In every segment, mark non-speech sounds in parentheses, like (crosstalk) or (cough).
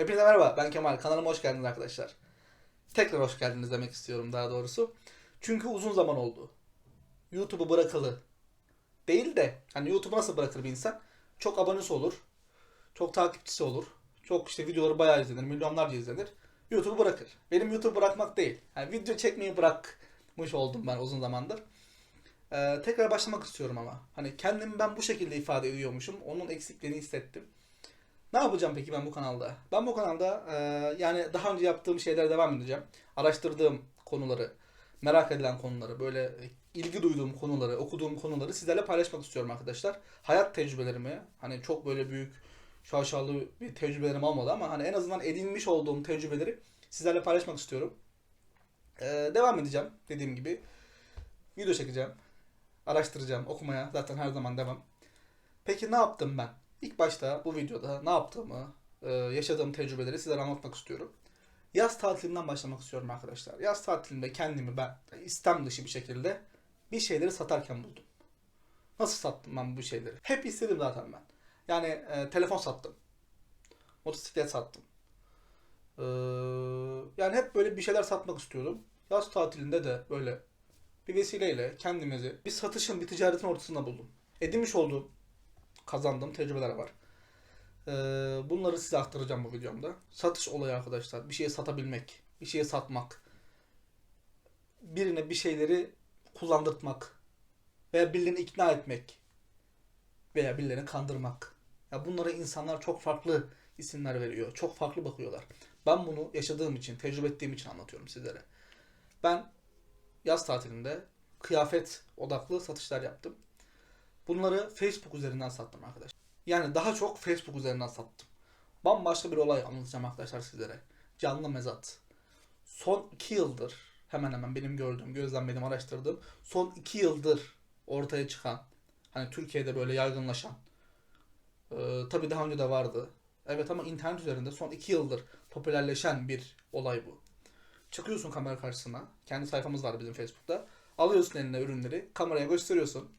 Hepinize merhaba ben Kemal kanalıma hoş geldiniz arkadaşlar. Tekrar hoş geldiniz demek istiyorum daha doğrusu. Çünkü uzun zaman oldu. YouTube'u bırakalı. Değil de hani YouTube'u nasıl bırakır bir insan? Çok abonesi olur. Çok takipçisi olur. Çok işte videoları bayağı izlenir. Milyonlarca izlenir. YouTube'u bırakır. Benim YouTube bırakmak değil. Yani video çekmeyi bırakmış oldum ben uzun zamandır. Ee, tekrar başlamak istiyorum ama. Hani kendimi ben bu şekilde ifade ediyormuşum. Onun eksikliğini hissettim. Ne yapacağım peki ben bu kanalda? Ben bu kanalda e, yani daha önce yaptığım şeylere devam edeceğim. Araştırdığım konuları, merak edilen konuları, böyle ilgi duyduğum konuları, okuduğum konuları sizlerle paylaşmak istiyorum arkadaşlar. Hayat tecrübelerimi, hani çok böyle büyük şaşalı bir tecrübelerim olmadı ama hani en azından edinmiş olduğum tecrübeleri sizlerle paylaşmak istiyorum. E, devam edeceğim dediğim gibi. Video çekeceğim, araştıracağım, okumaya zaten her zaman devam. Peki ne yaptım ben? İlk başta bu videoda ne yaptığımı, e, yaşadığım tecrübeleri sizlere anlatmak istiyorum. Yaz tatilinden başlamak istiyorum arkadaşlar. Yaz tatilinde kendimi ben istem dışı bir şekilde bir şeyleri satarken buldum. Nasıl sattım ben bu şeyleri? Hep istedim zaten ben. Yani e, telefon sattım. Motosiklet sattım. Ee, yani hep böyle bir şeyler satmak istiyordum. Yaz tatilinde de böyle bir vesileyle kendimizi bir satışın, bir ticaretin ortasında buldum. Edinmiş olduğum kazandığım tecrübeler var. Ee, bunları size aktaracağım bu videomda. Satış olayı arkadaşlar. Bir şeyi satabilmek, bir şeyi satmak, birine bir şeyleri kullandırtmak veya birilerini ikna etmek veya birilerini kandırmak. Ya bunlara insanlar çok farklı isimler veriyor. Çok farklı bakıyorlar. Ben bunu yaşadığım için, tecrübe ettiğim için anlatıyorum sizlere. Ben yaz tatilinde kıyafet odaklı satışlar yaptım. Bunları Facebook üzerinden sattım arkadaşlar. Yani daha çok Facebook üzerinden sattım. Bambaşka bir olay anlatacağım arkadaşlar sizlere. Canlı mezat. Son 2 yıldır hemen hemen benim gördüğüm, gözlemlediğim, araştırdığım son 2 yıldır ortaya çıkan hani Türkiye'de böyle yaygınlaşan e, tabii daha önce de vardı. Evet ama internet üzerinde son 2 yıldır popülerleşen bir olay bu. Çıkıyorsun kamera karşısına. Kendi sayfamız var bizim Facebook'ta. Alıyorsun eline ürünleri. Kameraya gösteriyorsun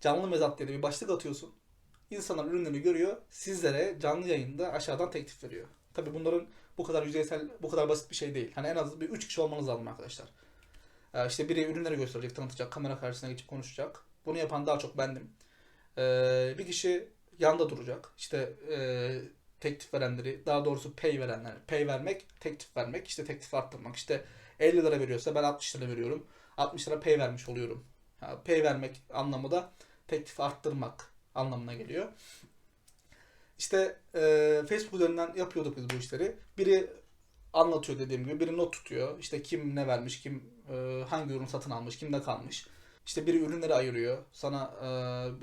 canlı mezat diye bir başlık atıyorsun. İnsanlar ürünleri görüyor. Sizlere canlı yayında aşağıdan teklif veriyor. Tabi bunların bu kadar yüzeysel, bu kadar basit bir şey değil. Hani en az bir 3 kişi olmanız lazım arkadaşlar. Ee, işte biri ürünleri gösterecek, tanıtacak, kamera karşısına geçip konuşacak. Bunu yapan daha çok bendim. Ee, bir kişi yanda duracak. İşte e, teklif verenleri, daha doğrusu pay verenler. Pay vermek, teklif vermek, işte teklif arttırmak. İşte 50 lira veriyorsa ben 60 lira veriyorum. 60 lira pay vermiş oluyorum. Ha, pay vermek anlamı da teklif arttırmak anlamına geliyor. İşte e, Facebook üzerinden yapıyorduk biz bu işleri. Biri anlatıyor dediğim gibi, biri not tutuyor. İşte kim ne vermiş, kim e, hangi ürün satın almış, kimde kalmış. İşte biri ürünleri ayırıyor. Sana e,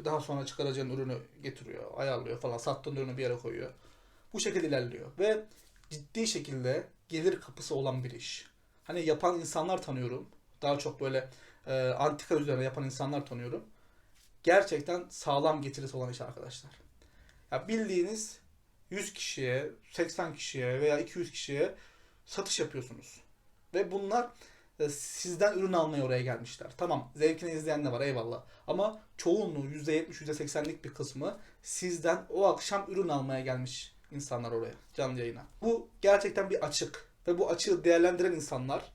daha sonra çıkaracağın ürünü getiriyor, ayarlıyor falan. Sattığın ürünü bir yere koyuyor. Bu şekilde ilerliyor. Ve ciddi şekilde gelir kapısı olan bir iş. Hani yapan insanlar tanıyorum. Daha çok böyle e, antika üzerine yapan insanlar tanıyorum. Gerçekten sağlam getirisi olan iş arkadaşlar. Ya bildiğiniz 100 kişiye, 80 kişiye veya 200 kişiye satış yapıyorsunuz. Ve bunlar e, sizden ürün almaya oraya gelmişler. Tamam zevkini izleyen de var eyvallah. Ama çoğunluğu %70, %80'lik bir kısmı sizden o akşam ürün almaya gelmiş insanlar oraya canlı yayına. Bu gerçekten bir açık. Ve bu açığı değerlendiren insanlar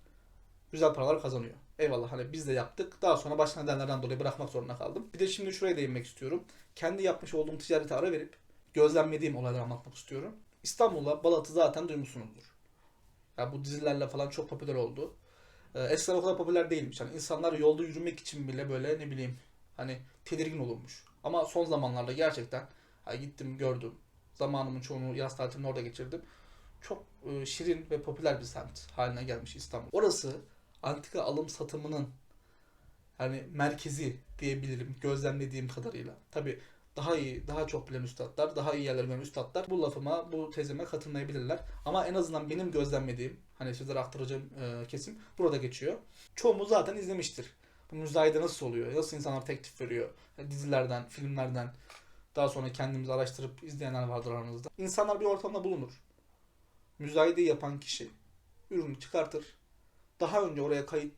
güzel paralar kazanıyor. Eyvallah hani biz de yaptık. Daha sonra başka nedenlerden dolayı bırakmak zorunda kaldım. Bir de şimdi şuraya değinmek istiyorum. Kendi yapmış olduğum ticarete ara verip gözlemlediğim olayları anlatmak istiyorum. İstanbul'da Balat'ı zaten duymuşsunuzdur. Ya bu dizilerle falan çok popüler oldu. Ee, eskiden o kadar popüler değilmiş. Hani insanlar yolda yürümek için bile böyle ne bileyim hani tedirgin olurmuş. Ama son zamanlarda gerçekten hani gittim gördüm. Zamanımın çoğunu yaz tatilini orada geçirdim. Çok e, şirin ve popüler bir semt haline gelmiş İstanbul. Orası antika alım satımının yani merkezi diyebilirim gözlemlediğim kadarıyla. Tabi daha iyi, daha çok bilen üstadlar, daha iyi yerler bilen üstadlar bu lafıma, bu tezime katılmayabilirler. Ama en azından benim gözlemlediğim, hani sizlere aktaracağım e, kesim burada geçiyor. Çoğumuz zaten izlemiştir. Bu müzayede nasıl oluyor? Nasıl insanlar teklif veriyor? Yani dizilerden, filmlerden, daha sonra kendimizi araştırıp izleyenler vardır aranızda. İnsanlar bir ortamda bulunur. Müzayedeyi yapan kişi ürünü çıkartır, daha önce oraya kayıt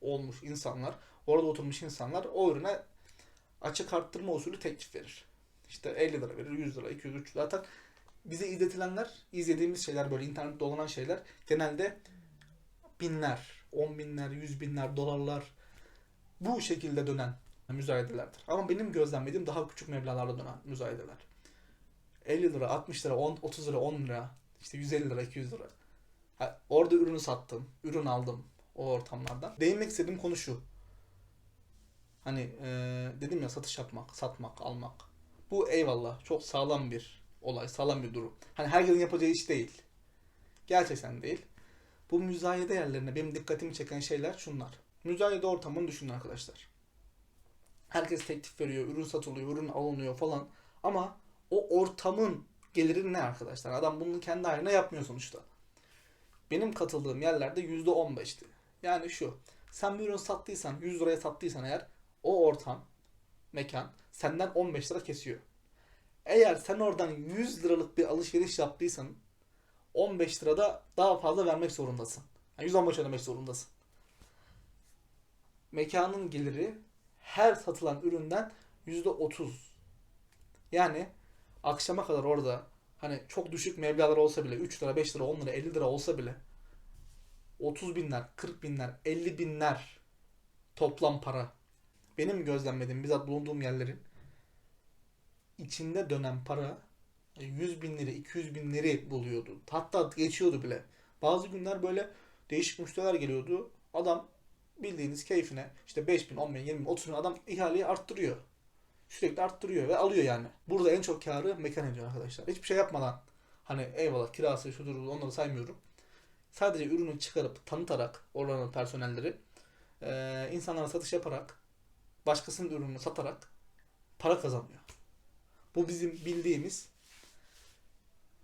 olmuş insanlar, orada oturmuş insanlar o ürüne açık arttırma usulü teklif verir. İşte 50 lira verir, 100 lira, 200, 300 zaten bize izletilenler, izlediğimiz şeyler böyle internette dolanan şeyler genelde binler, on binler, yüz binler, dolarlar bu şekilde dönen müzayedelerdir. Ama benim gözlemlediğim daha küçük meblağlarla dönen müzayedeler. 50 lira, 60 lira, 10, 30 lira, 10 lira, işte 150 lira, 200 lira. Orada ürünü sattım, ürün aldım o ortamlardan. Değinmek istediğim konu şu. Hani eee, dedim ya satış yapmak, satmak, almak. Bu eyvallah çok sağlam bir olay, sağlam bir durum. Hani herkesin yapacağı iş değil. Gerçekten değil. Bu müzayede yerlerine benim dikkatimi çeken şeyler şunlar. Müzayede ortamını düşünün arkadaşlar. Herkes teklif veriyor, ürün satılıyor, ürün alınıyor falan. Ama o ortamın geliri ne arkadaşlar? Adam bunu kendi haline yapmıyor sonuçta. Benim katıldığım yerlerde %15'ti. Yani şu. Sen bir ürün sattıysan, 100 liraya sattıysan eğer o ortam, mekan senden 15 lira kesiyor. Eğer sen oradan 100 liralık bir alışveriş yaptıysan 15 lirada daha fazla vermek zorundasın. Yani 115 ödemek zorundasın. Mekanın geliri her satılan üründen %30. Yani akşama kadar orada hani çok düşük meblağlar olsa bile 3 lira, 5 lira, 10 lira, 50 lira olsa bile 30 binler, 40 binler, 50 binler toplam para. Benim gözlemlediğim bizzat bulunduğum yerlerin içinde dönen para 100 binleri, 200 binleri buluyordu. Hatta geçiyordu bile. Bazı günler böyle değişik müşteriler geliyordu. Adam bildiğiniz keyfine işte 5 bin, 10 bin, 20 bin, 30 bin adam ihaleyi arttırıyor. Sürekli arttırıyor ve alıyor yani. Burada en çok karı mekan ediyor arkadaşlar. Hiçbir şey yapmadan hani eyvallah kirası şudur onları saymıyorum. Sadece ürünü çıkarıp tanıtarak oranın personelleri eee insanlara satış yaparak başkasının ürününü satarak para kazanıyor. Bu bizim bildiğimiz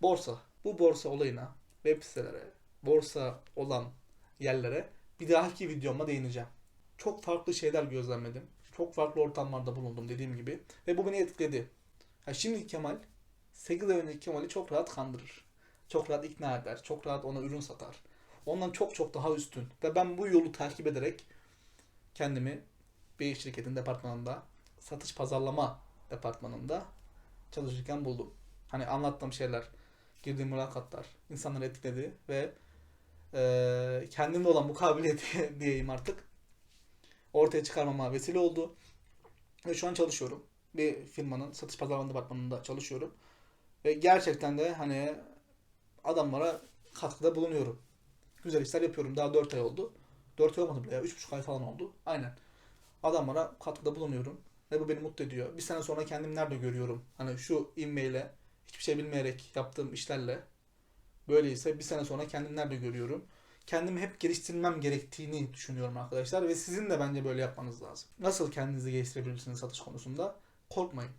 borsa. Bu borsa olayına, web sitelere, borsa olan yerlere bir dahaki videomda değineceğim. Çok farklı şeyler gözlemledim. Çok farklı ortamlarda bulundum dediğim gibi. Ve bu beni etkiledi. Ha, şimdiki Kemal 8 ay önceki Kemal'i çok rahat kandırır. Çok rahat ikna eder. Çok rahat ona ürün satar. Ondan çok çok daha üstün. Ve ben bu yolu takip ederek kendimi bir şirketin departmanında satış pazarlama departmanında çalışırken buldum. Hani anlattığım şeyler, girdiğim mülakatlar insanları etkiledi ve eee kendimde olan bu kabiliyeti (laughs) diyeyim artık ortaya çıkarmama vesile oldu. Ve şu an çalışıyorum. Bir firmanın satış pazarlama departmanında çalışıyorum. Ve gerçekten de hani adamlara katkıda bulunuyorum. Güzel işler yapıyorum. Daha 4 ay oldu. 4 ay olmadı bile ya. 3,5 ay falan oldu. Aynen. Adamlara katkıda bulunuyorum. Ve bu beni mutlu ediyor. Bir sene sonra kendimi nerede görüyorum? Hani şu inmeyle, hiçbir şey bilmeyerek yaptığım işlerle böyleyse bir sene sonra kendimi nerede görüyorum? Kendimi hep geliştirmem gerektiğini düşünüyorum arkadaşlar. Ve sizin de bence böyle yapmanız lazım. Nasıl kendinizi geliştirebilirsiniz satış konusunda? Korkmayın.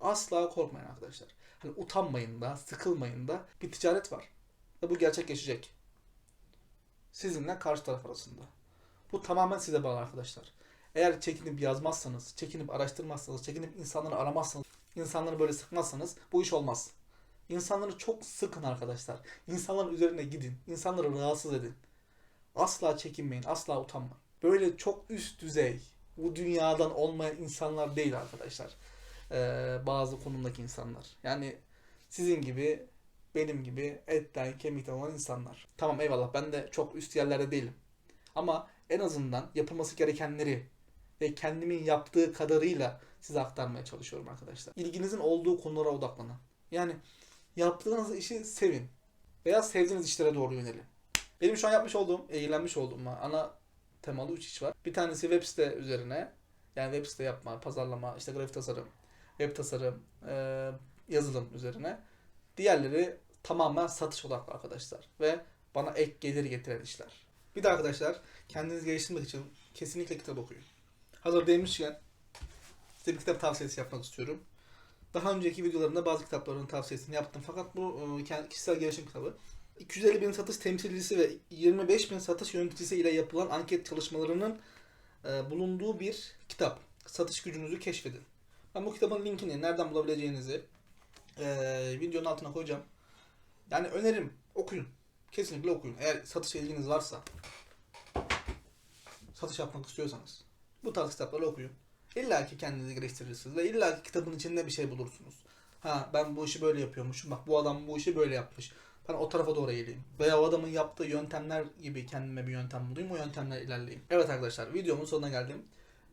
Asla korkmayın arkadaşlar. Hani utanmayın da, sıkılmayın da bir ticaret var. Ve bu gerçekleşecek. Sizinle karşı taraf arasında. Bu tamamen size bağlı arkadaşlar. Eğer çekinip yazmazsanız, çekinip araştırmazsanız, çekinip insanları aramazsanız, insanları böyle sıkmazsanız bu iş olmaz. İnsanları çok sıkın arkadaşlar. İnsanların üzerine gidin. İnsanları rahatsız edin. Asla çekinmeyin, asla utanmayın. Böyle çok üst düzey, bu dünyadan olmayan insanlar değil arkadaşlar. Ee, bazı konumdaki insanlar. Yani sizin gibi, benim gibi etten, kemikten olan insanlar. Tamam eyvallah ben de çok üst yerlerde değilim. Ama en azından yapılması gerekenleri ve kendimin yaptığı kadarıyla size aktarmaya çalışıyorum arkadaşlar. İlginizin olduğu konulara odaklanın. Yani yaptığınız işi sevin. Veya sevdiğiniz işlere doğru yönelin. Benim şu an yapmış olduğum, ilgilenmiş olduğum ana temalı 3 iş var. Bir tanesi web site üzerine. Yani web site yapma, pazarlama, işte grafik tasarım, web tasarım, e, yazılım üzerine. Diğerleri tamamen satış odaklı arkadaşlar. Ve bana ek gelir getiren işler. Bir de arkadaşlar kendinizi geliştirmek için kesinlikle kitap okuyun. Hazır demişken size bir kitap tavsiyesi yapmak istiyorum. Daha önceki videolarımda bazı kitapların tavsiyesini yaptım. Fakat bu e, kişisel gelişim kitabı. 250 bin satış temsilcisi ve 25 bin satış yöneticisi ile yapılan anket çalışmalarının e, bulunduğu bir kitap. Satış gücünüzü keşfedin. Ben bu kitabın linkini nereden bulabileceğinizi e, videonun altına koyacağım. Yani önerim okuyun. Kesinlikle okuyun. Eğer satışa ilginiz varsa satış yapmak istiyorsanız bu tarz kitapları okuyun. İlla ki kendinizi geliştirirsiniz ve illa ki kitabın içinde bir şey bulursunuz. Ha ben bu işi böyle yapıyormuşum. Bak bu adam bu işi böyle yapmış. Ben o tarafa doğru eğileyim. Veya o adamın yaptığı yöntemler gibi kendime bir yöntem bulayım. O yöntemler ilerleyeyim. Evet arkadaşlar videomun sonuna geldim.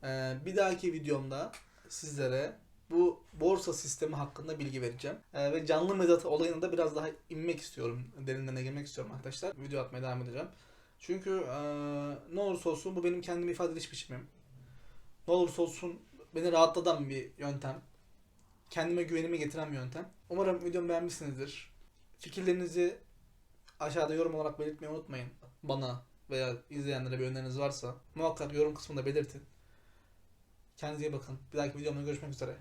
Ee, bir dahaki videomda sizlere bu borsa sistemi hakkında bilgi vereceğim. Ee, ve canlı mezat olayına da biraz daha inmek istiyorum. Derinlerine girmek istiyorum arkadaşlar. Video atmaya devam edeceğim. Çünkü ee, ne olursa olsun bu benim kendimi ifade ediş biçimim. Ne olursa olsun beni rahatlatan bir yöntem. Kendime güvenimi getiren bir yöntem. Umarım videomu beğenmişsinizdir. Fikirlerinizi aşağıda yorum olarak belirtmeyi unutmayın. Bana veya izleyenlere bir öneriniz varsa muhakkak yorum kısmında belirtin. Kendinize iyi bakın. Bir dahaki videomda görüşmek üzere.